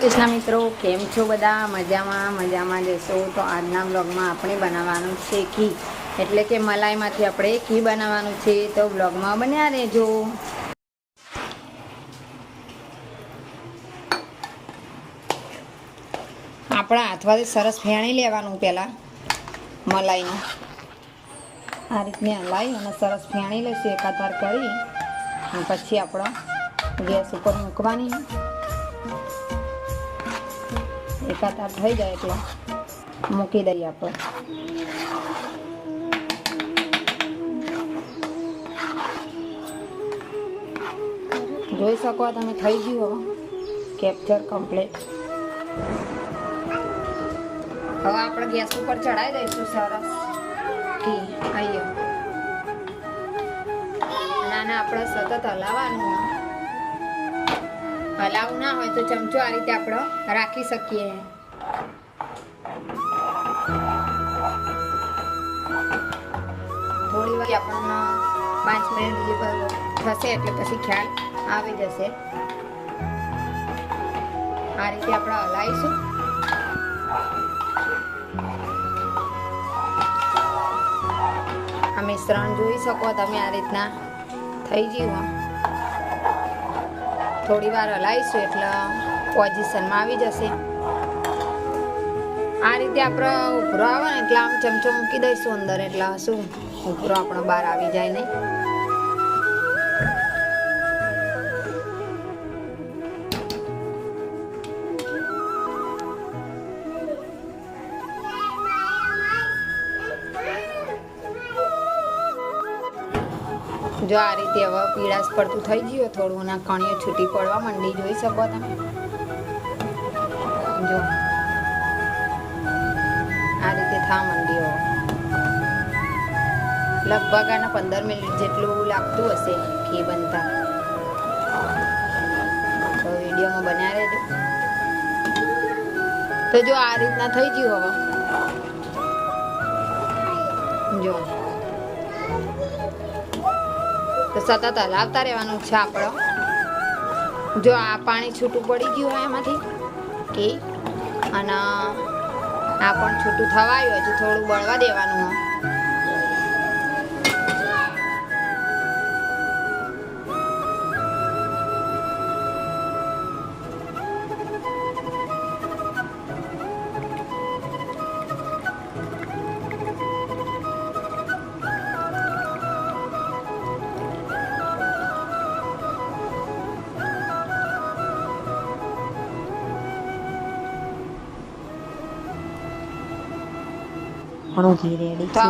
કૃષ્ણ મિત્રો, કેમ છો બધા? મજામાં મજામાં જશો. તો આજના બ્લોગમાં આપણે બનાવવાનું છે ઘી. એટલે કે મલાઈમાંથી આપણે ઘી બનાવવાનું છે. તો બ્લોગમાં બન્યા રહેજો. આપણા હાથમાંથી સરસ ફેણી લેવાનું પહેલાં મલાઈનું. આ રીતની હલાવી અને સરસ ફેણી લઈશું એકાધાર કરી. પછી આપણો ગેસ ઉપર મૂકવાની. એકાધાર થઈ જાય એટલે મૂકી દઈએ આપણે. જોઈ શકો તમે થઈ ગયું હવે. કેપ્ચર કમ્પ્લીટ હવે આપણે ગેસ ઉપર ચડાવી દઈશું સરસ. ઘી આવીએ નાના, આપણે સતત હલાવવાનું. હલાવવું ના હોય તો ચમચો આ રીતે આપણે રાખી શકીએ. થોડી વાર આપણને પાંચ મિનિટ જેવું થશે એટલે પછી ખ્યાલ આવી જશે. આ રીતે આપણે હલાવીશું. આ મિશ્રણ જોઈ શકો તમે આ રીતના થઈ ગયું થોડી વાર હલાવીશું એટલે પોઝિશનમાં આવી જશે. આ રીતે આપણે ઉભરો આવે ને એટલે આમ ચમચો મૂકી દઈશું અંદર એટલે શું? ઉભરો આપણો બહાર આવી જાય નહીં. જો આ રીતે હવે પીળાશ પડતું થઈ ગયું, થોડું ના કણીઓ છૂટી પડવા માંડી, જોઈ શકો તમે. જો. આ રીતે થવા માંડી હવે. લગભગ આના પંદર મિનિટ જેટલું લાગતું હશે ઘી બનતા. તો વિડીયોમાં બન્યા રહેજો. તો જો આ રીતના થઈ ગયું હવે. જો. તો સતત હલાવતા રહેવાનું છે આપણો. જો આ પાણી છૂટું પડી ગયું હોય એમાંથી. કે, અને આ પણ છૂટું થવાયું હજુ થોડું બળવા દેવાનું હોય. આપણું ઘી રેડી છે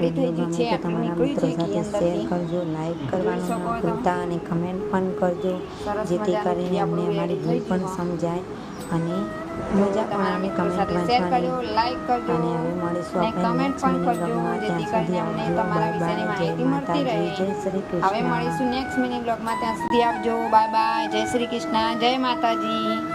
વીડિયો છે. ગમે તો તમારા મિત્રો સાથે શેર કરજો લાઈક કરવાનું ના ભૂલતા અને કમેન્ટ પણ કરજો જેથી કરીને અમને અમારી ભૂલ પણ સમજાય અને મજા પણ આવે કમેન્ટ વાંચવાની અને હવે મળીશું આપણે કમેન્ટ મિનિટ. જેથી ત્યાં સુધી આવજો. તમારા બાય bye. જય મળતી માતાજી. રહે જય શ્રી હવે મળીશું નેક્સ્ટ મિનિટ બ્લોગમાં ત્યાં સુધી આવજો બાય બાય જય શ્રી કૃષ્ણ જય માતાજી